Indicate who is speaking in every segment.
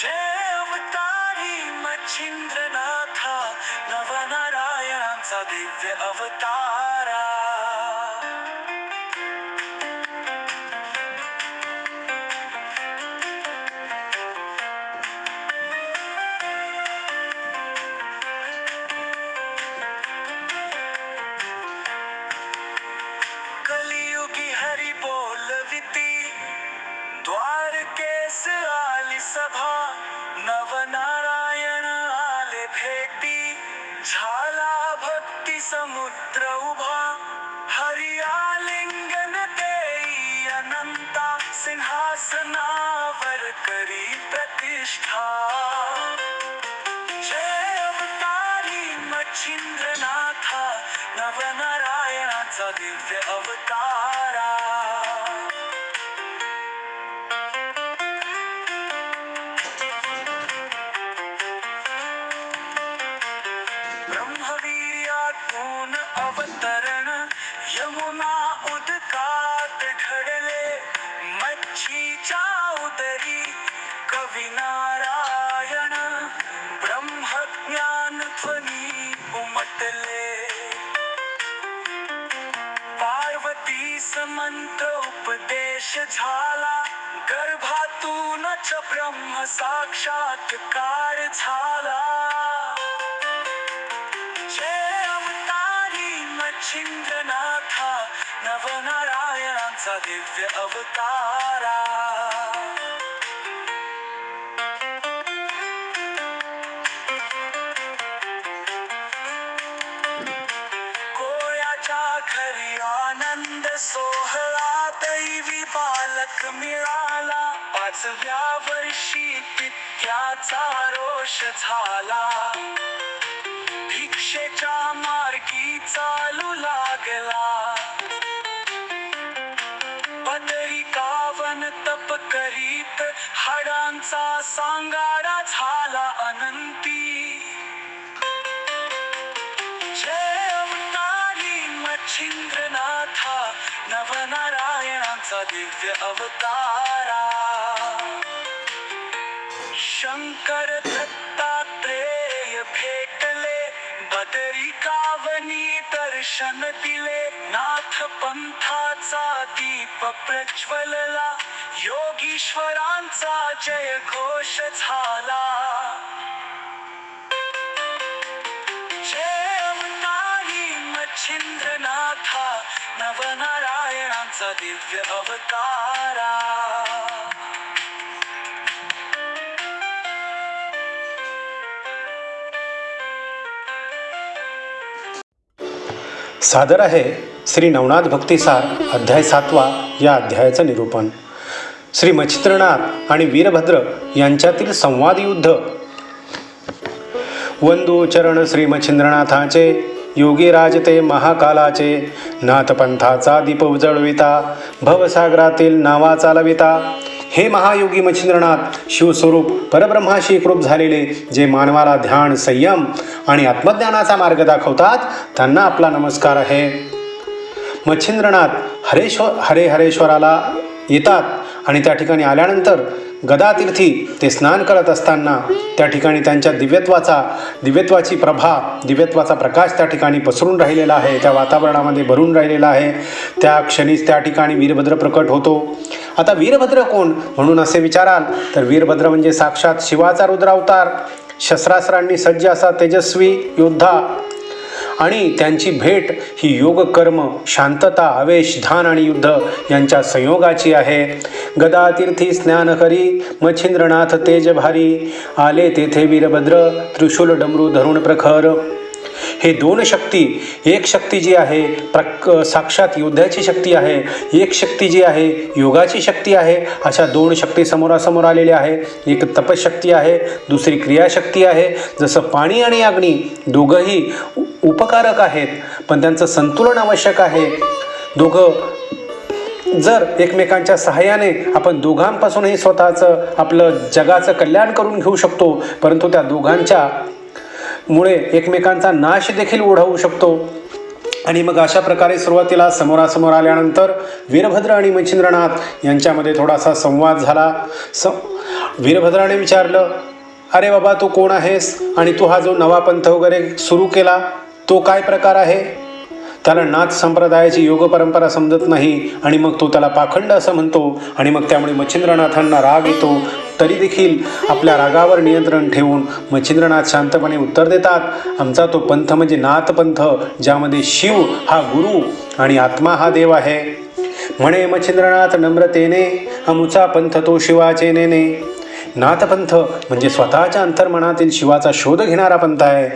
Speaker 1: जय अवतारी मच्छिंद्रनाथा झाला गर्भातूनच ब्रह्म साक्षात्कार झाला. जय अवतारी मच्छिंद्रनाथा नवनारायणांचा दिव्य अवतारा. मिळाला. पाचव्या वर्षी पित्याचा रोष झाला. भिक्षेच्या मार्गी चालू लागला. पदरी कावन तप करीत हाडांचा सांगाडा झाला अनंती. जय अवतारी मच्छिंद्रनाथा. नवनारायणांचा दिव्य अवतारा. शंकर दत्तात्रेय भेटले बदरी कावनी दर्शन दिले. नाथ पंथाचा दीप प्रज्वलला योगीश्वरांचा जय घोष झाला. जय नाही मच्छिंद्रनाथा नवनारायणांचा दिव्य अवतारा.
Speaker 2: सादर आहे श्री नवनाथ भक्तिसार अध्याय सातवा या अध्यायाचं निरूपण. श्री मच्छित्रनाथ आणि वीरभद्र यांच्यातील संवाद युद्ध. वंदू चरण श्री मच्छिंद्रनाथाचे योगीराज ते महाकालाचे नाथपंथाचा दीप उजळविता भवसागरातील नावा चालविता. हे महायोगी मच्छिंद्रनाथ शिवस्वरूप परब्रह्माशी एकरूप झालेले जे मानवाला ध्यान संयम आणि आत्मज्ञानाचा मार्ग दाखवतात त्यांना आपला नमस्कार आहे. मच्छिंद्रनाथ हरेश्वर हरे हरेश्वराला येतात आणि त्या ठिकाणी आल्यानंतर गदातीर्थी ते स्नान करत असताना त्या ठिकाणी त्यांच्या दिव्यत्वाचा दिव्यत्वाची प्रभा दिव्यत्वाचा प्रकाश त्या ठिकाणी पसरून राहिलेला आहे त्या वातावरणामध्ये भरून राहिलेला आहे. त्या क्षणीच त्या ठिकाणी वीरभद्र प्रकट होतो. आता वीरभद्र कोण? म्हणून असे विचाराल तर वीरभद्र म्हणजे साक्षात शिवाचा रुद्रावतार शस्त्रास्त्रांनी सज्ज असा तेजस्वी योद्धा. आणि त्यांची भेट ही योग कर्म शांतता आवेश ध्यान आणि युद्ध यांच्या संयोगाची आहे. गदातीर्थी स्नान करी मच्छिंद्रनाथ तेज भारी आले तेथे वीरभद्र त्रिशूल डमरू धरुण प्रखर. हे दोन शक्ती एक शक्ती जी आहे प्रक साक्षात योद्ध्याची शक्ती आहे एक शक्ती जी आहे योगाची शक्ती आहे अशा दोन शक्ती समोरासमोर आलेल्या आहे एक तपशक्ती आहे दुसरी क्रियाशक्ती आहे. जसं पाणी आणि अग्नी दोघंही उपकारक आहेत पण त्यांचं संतुलन आवश्यक आहे. दोघं जर एकमेकांच्या सहाय्याने आपण दोघांपासूनही स्वतःचं आपलं जगाचं कल्याण करून घेऊ शकतो परंतु त्या दोघांच्या मुळे एकमेकांचा नाश देखील ओढवू शकतो. आणि मग अशा प्रकारे सुरुवातीला समोरासमोर आल्यानंतर वीरभद्र आणि मच्छिंद्रनाथ यांच्यामध्ये थोडासा संवाद झाला. स वीरभद्राने विचारलं अरे बाबा तू कोण आहेस? आणि तू हा जो नवा पंथ वगैरे सुरू केला तो काय प्रकार आहे? त्याला नाथ संप्रदायाची योग परंपरा समजत नाही आणि मग तो त्याला पाखंड असं म्हणतो आणि मग त्यामुळे मच्छिंद्रनाथांना राग येतो. तरी देखील आपल्या रागावर नियंत्रण ठेवून मच्छिंद्रनाथ शांतपणे उत्तर देतात. आमचा तो पंथ म्हणजे नाथ पंथ ज्यामध्ये शिव हा गुरु आणि आत्मा हा देव आहे. म्हणे मच्छिंद्रनाथ नम्रतेने अमुचा पंथ तो शिवाचे नेने. नाथपंथ म्हणजे स्वतःच्या अंतर्मनातील शिवाचा शोध घेणारा पंथ आहे.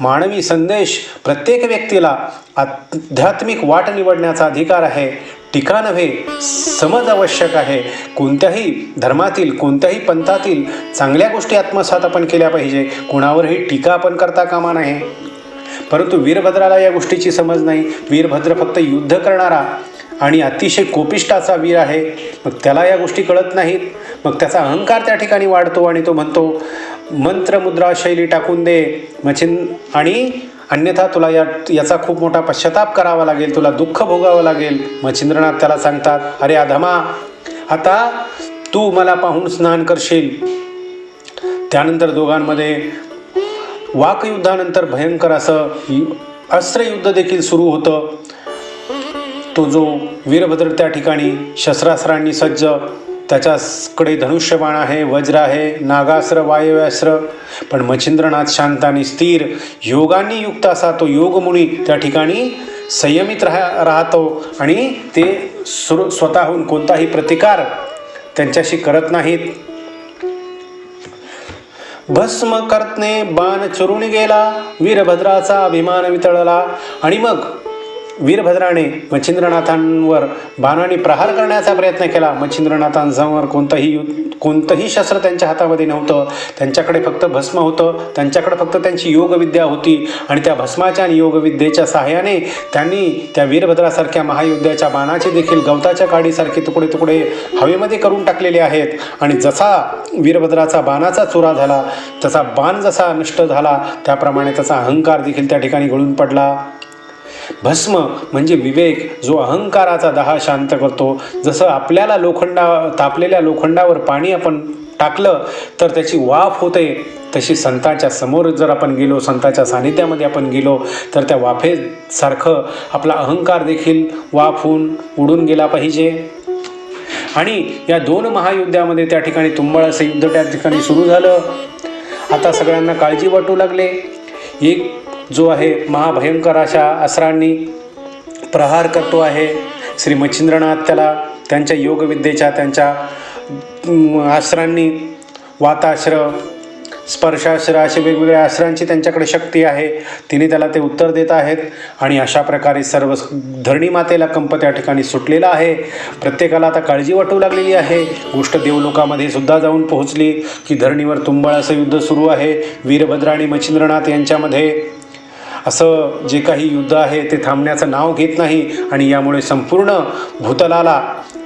Speaker 2: मानवी संदेश प्रत्येक व्यक्तीला आध्यात्मिक वाट निवडण्याचा अधिकार आहे. टीका नव्हे समज आवश्यक आहे. कोणत्याही धर्मातील कोणत्याही पंथातील चांगल्या गोष्टी आत्मसात आपण केल्या पाहिजे. कोणावरही टीका आपण करता कामा नये. परंतु वीरभद्राला या गोष्टीची समज नाही. वीरभद्र फक्त युद्ध करणारा आणि अतिशय कोपिष्टाचा वीर आहे. मग त्याला या गोष्टी कळत नाहीत. मग त्याचा अहंकार त्या ठिकाणी वाढतो आणि तो म्हणतो मंत्रमुद्रा शैली टाकून दे मचिन. आणि अन्यथा तुला या याचा खूप मोठा पश्चाताप करावा लागेल तुला दुःख भोगावं लागेल. मच्छिंद्रनाथ त्याला सांगतात अरे अधमा आता तू मला पाहून स्नान करशील. त्यानंतर दोघांमध्ये वाकयुद्धानंतर भयंकर असं अस्त्रयुद्ध देखील सुरू होतं. तो जो वीरभद्र त्या ठिकाणी शस्त्रास्त्रांनी सज्ज त्याच्याकडे धनुष्यबाण आहे वज्र आहे नागास्त्र वायव्यास्त्र पण मच्छिंद्रनाथ शांत आणि स्थिर योगांनी युक्त असा तो योगमुनी त्या ठिकाणी संयमित राहा राहतो आणि ते सुर स्वतःहून कोणताही प्रतिकार त्यांच्याशी करत नाहीत. भस्म करतने बाण चुरून गेला वीरभद्राचा अभिमान वितळला आणि मग वीरभद्राने मच्छिंद्रनाथांवर बाणाने प्रहार करण्याचा प्रयत्न केला. मच्छिंद्रनाथांसमोर कोणतंही युद्ध कोणतंही शस्त्र त्यांच्या हातामध्ये नव्हतं. त्यांच्याकडे फक्त भस्म होतं. त्यांच्याकडे फक्त त्यांची योगविद्या होती. आणि त्या भस्माच्या आणि योगविद्येच्या सहाय्याने त्यांनी त्या वीरभद्रासारख्या महायुद्धाच्या बाणाचे देखील गवताच्या काडीसारखे तुकडे तुकडे हवेमध्ये करून टाकलेले आहेत. आणि जसा वीरभद्राचा बाणाचा चुरा झाला तसा बाण जसा नष्ट झाला त्याप्रमाणे त्याचा अहंकार देखील त्या ठिकाणी गळून पडला. भस्म म्हणजे विवेक जो अहंकाराचा दहा शांत करतो. जसं आपल्याला लोखंडा तापलेल्या लोखंडावर पाणी आपण टाकलं तर त्याची वाफ होते. तशी संताच्या समोर जर आपण गेलो संताच्या सानिध्यामध्ये आपण गेलो तर त्या वाफेसारखं आपला अहंकार देखील वाफ होऊन उडून गेला पाहिजे. आणि या दोन महायुद्धामध्ये त्या ठिकाणी तुंबळ असं युद्ध त्या ठिकाणी सुरू झालं. आता सगळ्यांना काळजी वाटू लागले. एक जो आहे महाभयंकर अशा असरांनी प्रहार करतो आहे. श्री मच्छिंद्रनाथ त्याला त्यांच्या योगविद्येच्या त्यांच्या आश्रांनी वाताश्र स्पर्शाश्र असे वेगवेगळ्या आश्रांची त्यांच्याकडे शक्ती आहे. तिने त्याला ते उत्तर देत आहेत आणि अशा प्रकारे सर्व धरणी मातेला कंप त्या ठिकाणी सुटलेला आहे. प्रत्येकाला आता काळजी वाटू लागलेली आहे. गोष्ट देवलोकामध्ये सुद्धा जाऊन पोहोचली की धरणीवर तुंबळ असं युद्ध सुरू आहे. वीरभद्र आणि मच्छिंद्रनाथ यांच्यामध्ये असं जे काही युद्ध आहे ते थांबण्याचं नाव घेत नाही आणि यामुळे संपूर्ण भूतलाला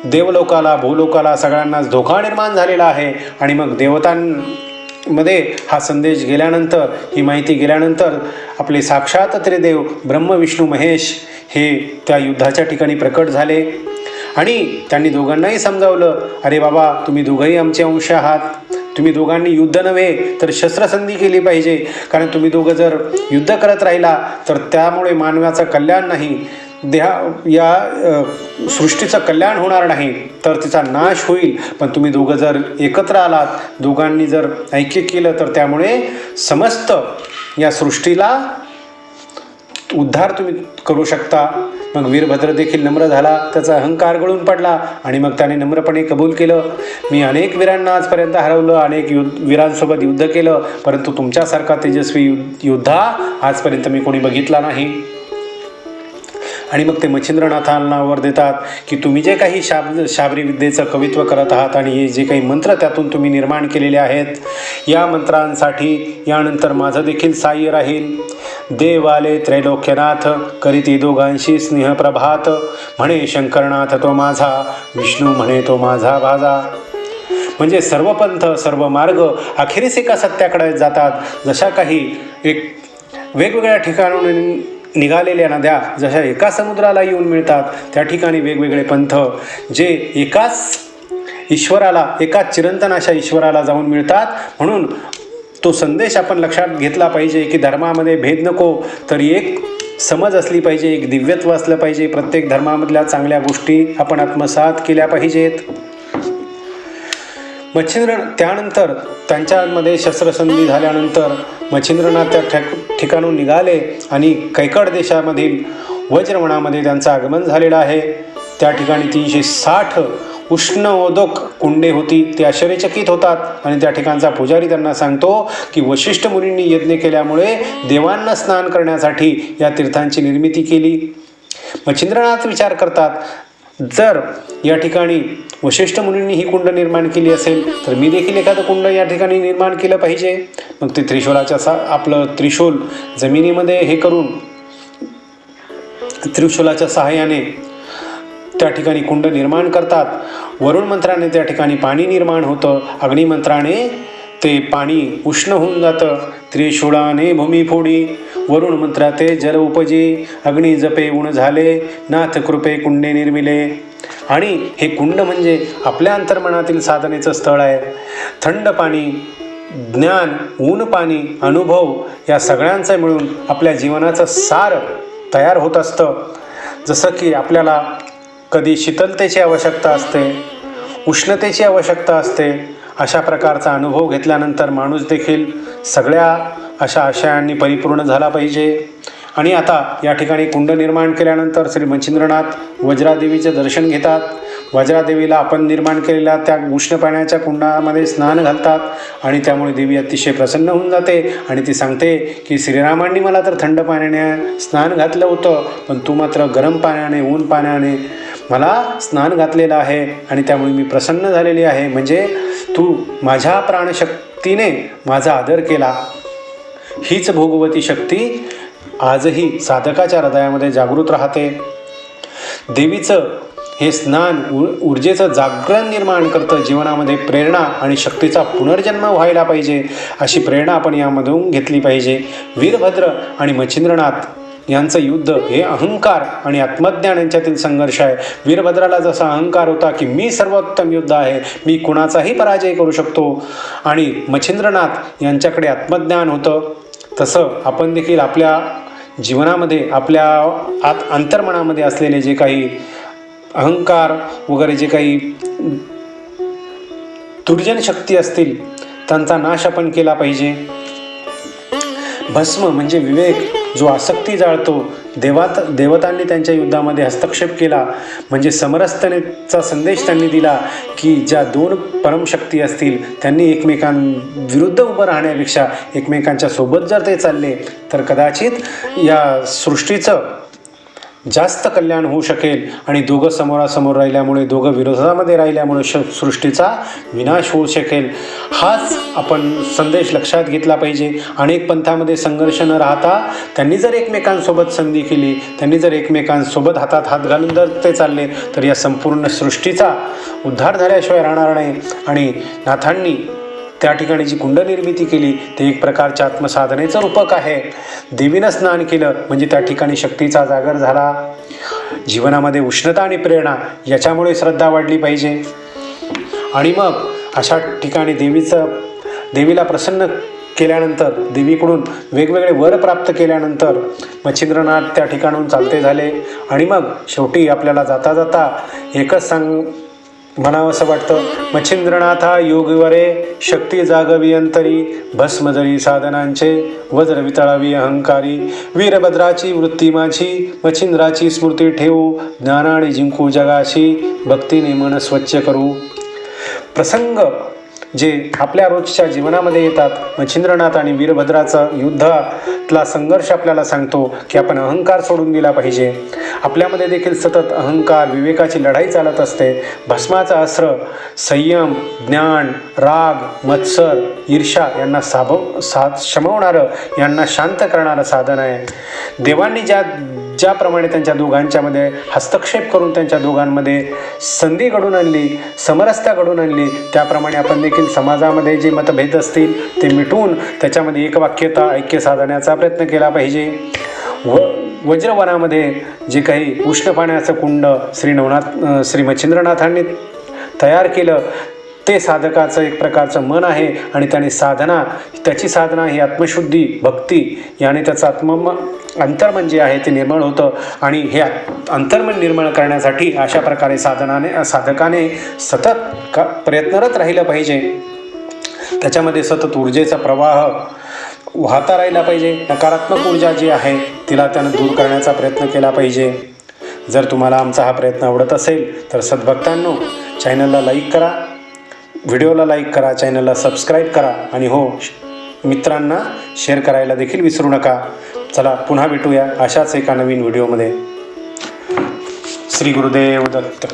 Speaker 2: देवलोकाला भूलोकाला सगळ्यांनाच धोका निर्माण झालेला आहे. आणि मग देवतांमध्ये हा संदेश गेल्यानंतर ही माहिती गेल्यानंतर आपले साक्षात त्रिदेव ब्रह्मविष्णू महेश हे त्या युद्धाच्या ठिकाणी प्रकट झाले. आणि त्यांनी दोघांनाही समजावलं अरे बाबा तुम्ही दोघंही आमचे अंश आहात. तुम्ही दोघांनी युद्ध नव्हे तर शस्त्रसंधी केली पाहिजे. कारण तुम्ही दोघं जर युद्ध करत राहिला तर त्यामुळे मानवाचं कल्याण नाही. देहा या सृष्टीचं कल्याण होणार नाही तर तिचा नाश होईल. पण तुम्ही दोघं जर एकत्र आलात दोघांनी जर ऐक्य केलं तर त्यामुळे समस्त या सृष्टीला उद्धार तुम्ही करू शकता. मग वीरभद्र देखील नम्र झाला त्याचा अहंकार गळून पडला आणि मग त्याने नम्रपणे कबूल केलं. मी अनेक वीरांना आजपर्यंत हरवलं अनेक युद्ध वीरांसोबत युद्ध केलं परंतु तुमच्यासारखा तेजस्वी युद्धा योद्धा आजपर्यंत मी कोणी बघितला नाही. आणि मग ते मच्छिंद्रनाथांना वर देतात की तुम्ही जे काही शाब शाबरी विद्येचं कवित्व करत आहात आणि हे जे काही मंत्र त्यातून तुम्ही निर्माण केलेले आहेत या मंत्रांसाठी यानंतर माझं देखील साह्य राहील. देवाले त्रैलोक्यनाथ करीती दोघांशी स्नेहप्रभात म्हणे शंकरनाथ तो माझा विष्णू म्हणे तो माझा भाजा. म्हणजे सर्व पंथ सर्व मार्ग अखेरीस एका सत्याकडे जातात. जशा काही एक वेगवेगळ्या ठिकाणून निघालेल्या नद्या जशा एका समुद्राला येऊन मिळतात त्या ठिकाणी वेगवेगळे पंथ जे एकाच ईश्वराला एकाच चिरंतन अशा ईश्वराला जाऊन मिळतात. म्हणून तो संदेश आपण लक्षात घेतला पाहिजे की धर्मामध्ये भेद नको तर एक समज असली पाहिजे एक दिव्यत्व असलं पाहिजे. प्रत्येक धर्मामधल्या चांगल्या गोष्टी आपण आत्मसात केल्या पाहिजेत. मच्छिंद्र त्यानंतर त्यांच्यामध्ये शस्त्रसंधी झाल्यानंतर मच्छिंद्रनाथ त्या ठिक ठिकाणून निघाले आणि कैकड देशामधील वज्रवणामध्ये त्यांचं आगमन झालेलं आहे. त्या ठिकाणी तीनशे साठ उष्णोदक कुंडे होती ते आश्चर्यचकित होतात आणि त्या ठिकाणचा पुजारी त्यांना सांगतो की वशिष्ठ मुनींनी यज्ञ केल्यामुळे देवांना स्नान करण्यासाठी या तीर्थांची निर्मिती केली. मच्छिंद्रनाथ विचार करतात जर या ठिकाणी वशिष्ठ मुनींनी ही कुंड निर्माण केली असेल तर मी देखील एखादं कुंड या ठिकाणी निर्माण केलं पाहिजे. मग ते त्रिशूलाच्या सा आपलं त्रिशूल जमिनीमध्ये हे करून त्रिशूलाच्या सहाय्याने त्या ठिकाणी कुंड निर्माण करतात. वरुण मंत्राने त्या ठिकाणी पाणी निर्माण होतं अग्निमंत्राने ते पाणी उष्ण होऊन जातं. त्रिशूळाने भूमी फोडी. वरुण मंत्राते जल उपजे. अग्नी जपे उण झाले. नाथ कृपे कुंडे निर्मिले. आणि हे कुंड म्हणजे आपल्या अंतर्मनातील साधनेचं स्थळ आहे. थंड पाणी ज्ञान ऊन पाणी अनुभव या सगळ्यांचं मिळून आपल्या जीवनाचं सार तयार होत असतं. जसं की आपल्याला कधी शीतलतेची आवश्यकता असते उष्णतेची आवश्यकता असते अशा प्रकारचा अनुभव घेतल्यानंतर माणूस देखील सगळ्या अशा आशयांनी परिपूर्ण झाला पाहिजे. आणि आता या ठिकाणी कुंड निर्माण केल्यानंतर श्री मच्छिंद्रनाथ वज्रादेवीचे दर्शन घेतात. वज्रादेवीला आपण निर्माण केलेल्या त्या उष्ण पाण्याच्या कुंडामध्ये स्नान घालतात आणि त्यामुळे देवी अतिशय प्रसन्न होऊन जाते आणि ती सांगते की श्रीरामांनी मला तर थंड पाण्याने स्नान घातलं होतं पण तू मात्र गरम पाण्याने ऊन पाण्याने मला स्नान घातलेलं आहे आणि त्यामुळे मी प्रसन्न झालेली आहे. म्हणजे तू माझ्या प्राणशक्तीने माझा आदर केला. हीच भोगवती शक्ती आजही साधकाच्या हृदयामध्ये जागृत राहते. देवीचं हे स्नान ऊ ऊर्जेचं जागरण निर्माण करतं. जीवनामध्ये प्रेरणा आणि शक्तीचा पुनर्जन्म व्हायला पाहिजे अशी प्रेरणा आपण यामधून घेतली पाहिजे. वीरभद्र आणि मच्छिंद्रनाथ यांचं युद्ध हे अहंकार आणि आत्मज्ञान यांच्यातील संघर्ष आहे. वीरभद्राला जसा अहंकार होता की मी सर्वोत्तम युद्ध आहे मी कुणाचाही पराजय करू शकतो. आणि मच्छिंद्रनाथ यांच्याकडे आत्मज्ञान होतं. तसं आपण देखील आपल्या जीवनामध्ये आपल्या आत अंतर्मनामध्ये असलेले जे काही अहंकार वगैरे जे काही दुर्जन शक्ती असतील त्यांचा नाश आपण केला पाहिजे. भस्म म्हणजे विवेक. जो आसक्ती जाळतो देवात देवतांनी त्यांच्या युद्धामध्ये हस्तक्षेप केला म्हणजे समरसतेचा संदेश त्यांनी दिला की ज्या दोन परमशक्ती असतील त्यांनी एकमेकांविरुद्ध उभं राहण्यापेक्षा एकमेकांच्या सोबत जर ते चालले तर कदाचित या सृष्टीचं जास्त कल्याण होऊ शकेल आणि दोघं समोरासमोर राहिल्यामुळे दोघं विरोधामध्ये राहिल्यामुळे श सृष्टीचा विनाश होऊ शकेल. हाच आपण संदेश लक्षात घेतला पाहिजे. अनेक पंथामध्ये संघर्ष न राहता त्यांनी जर एकमेकांसोबत संधी केली त्यांनी जर एकमेकांसोबत हातात हात घालून जर ते चालले तर या संपूर्ण सृष्टीचा उद्धार झाल्याशिवाय राहणार नाही. आणि नाथांनी त्या ठिकाणी जी कुंड निर्मिती केली ते एक प्रकारच्या आत्मसाधनेचं रूपक आहे. देवीनं स्नान केलं म्हणजे त्या ठिकाणी शक्तीचा जागर झाला. जीवनामध्ये उष्णता आणि प्रेरणा याच्यामुळे श्रद्धा वाढली पाहिजे. आणि मग अशा ठिकाणी देवीचं देवीला प्रसन्न केल्यानंतर देवीकडून वेगवेगळे वर प्राप्त केल्यानंतर मच्छिंद्रनाथ त्या ठिकाणून चालते झाले. आणि मग शेवटी आपल्याला जाता जाता एकच सांग म्हणावं असं वाटतं. मच्छिंद्रनाथा योगवरे शक्ती जागवी अंतरी भस्मजरी साधनांचे वज्र वितळावी अहंकारी. वीरभद्राची वृत्ती माझी मच्छिंद्राची स्मृती ठेवू ज्ञानाने जिंकू जगाशी भक्तीने मन स्वच्छ करू. प्रसंग जे आपल्या रोजच्या जीवनामध्ये येतात मच्छिंद्रनाथ आणि वीरभद्राचा युद्धातला संघर्ष आपल्याला सांगतो की आपण अहंकार सोडून दिला पाहिजे. आपल्यामध्ये देखील सतत अहंकार विवेकाची लढाई चालत असते. भस्माचा अस्त्र संयम ज्ञान राग मत्सर ईर्षा यांना साभव सा शमवणारं यांना शांत करणारं साधन आहे. देवांनी ज्या ज्याप्रमाणे त्यांच्या दोघांच्यामध्ये हस्तक्षेप करून त्यांच्या दोघांमध्ये संधी घडून आणली समरसता घडून आणली त्याप्रमाणे आपण देखील समाजामध्ये जे मतभेद असतील ते मिटवून त्याच्यामध्ये एकवाक्यता ऐक्य साधण्याचा प्रयत्न केला पाहिजे. व वज्रवनामध्ये जे काही उष्ण पाण्याचं कुंड श्री नवनाथ श्री मच्छिंद्रनाथांनी तयार केलं ते साधकाचं एक प्रकारचं मन आहे आणि त्याने साधना त्याची साधना ही आत्मशुद्धी भक्ती याने त्याचं आत्म अंतर्मन जे आहे ते निर्मळ होतं. आणि हे अंतर्मन निर्मळ करण्यासाठी अशा प्रकारे साधनाने साधकाने सतत का प्रयत्नरत राहिलं पाहिजे. त्याच्यामध्ये सतत ऊर्जेचा प्रवाह वाहता राहिला पाहिजे. नकारात्मक ऊर्जा जी आहे तिला त्यानं दूर करण्याचा प्रयत्न केला पाहिजे. जर तुम्हाला आमचा हा प्रयत्न आवडत असेल तर सद्भक्तांनो चॅनलला लाईक करा. व्हिडिओला लाईक करा चॅनलला सबस्क्राईब करा आणि हो मित्रांना शेअर करायला देखील विसरू नका. चला पुन्हा भेटूया अशाच एका नवीन व्हिडिओमध्ये. श्री गुरुदेव दत्त.